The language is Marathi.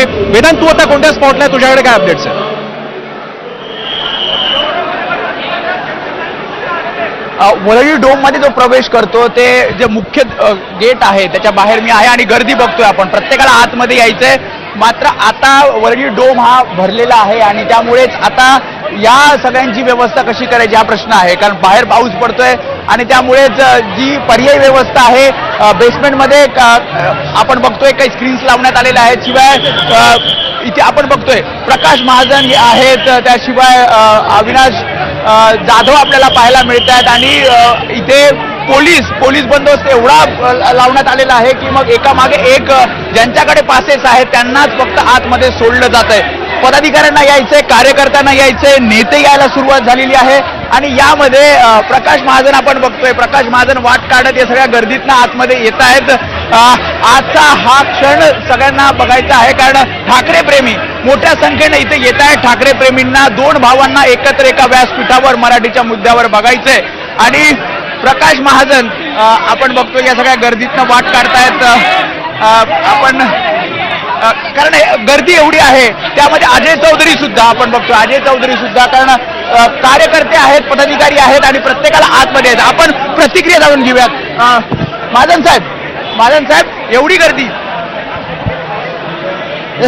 स्पॉट आहे. वेदांत तू आता कोणत्या स्पॉटला आहे? तुझ्याकडे काय अपडेट्स आहे वरळी डोममध्ये जो प्रवेश करतो ते जे मुख्य गेट आहे त्याच्या बाहेर मी आहे आणि गर्दी बघतोय आपण. प्रत्येकाला आतमध्ये यायचंय. मात्र आता वरळी डोम हा भरलेला आहे आणि त्यामुळेच आता या सगळ्यांची व्यवस्था कशी करायची हा प्रश्न आहे. कारण बाहेर पाऊस पडतोय आणि त्यामुळेच जी पर्यायी व्यवस्था आहे बेसमेंटमध्ये आपण बघतोय काही स्क्रीन्स लावण्यात आलेल्या आहेत. शिवाय इथे आपण बघतोय प्रकाश महाजन हे आहेत. त्याशिवाय अविनाश जाधव आपल्याला पाहायला मिळत आहेत आणि इथे पोलीस पोलीस बंदोबस्त एवढा लावण्यात आलेला आहे की मग एका मागे एक ज्यांच्याकडे पासेस आहेत त्यांनाच फक्त आतमध्ये सोडलं जात आहे पदाधिकाऱ्यांना यायचंय कार्यकर्त्यांना यायचंय नेते यायला सुरुवात झालेली आहे. आणि यामध्ये प्रकाश महाजन आपण बघतोय. प्रकाश महाजन वाट काढत या सगळ्या गर्दीतनं आतमध्ये येत आहेत. आजचा हा क्षण सगळ्यांना बघायचा आहे कारण ठाकरे प्रेमी मोठ्या संख्येने इथे येत आहेत. ठाकरे प्रेमींना दोन भावांना एकत्र एका व्यासपीठावर मराठीच्या मुद्द्यावर बघायचंय. आणि प्रकाश महाजन आपण बघतोय या सगळ्या गर्दीतनं वाट काढतायत. आपण कारण गर्दी एवढी आहे त्यामध्ये अजय चौधरी सुद्धा आपण बघतो अजय चौधरी सुद्धा कारण कार्यकर्ते आहेत पदाधिकारी आहेत आणि प्रत्येकाला आतमध्ये आहेत. आपण प्रतिक्रिया जाऊन घेऊयात. महाजन साहेब महाजन साहेब एवढी गर्दी.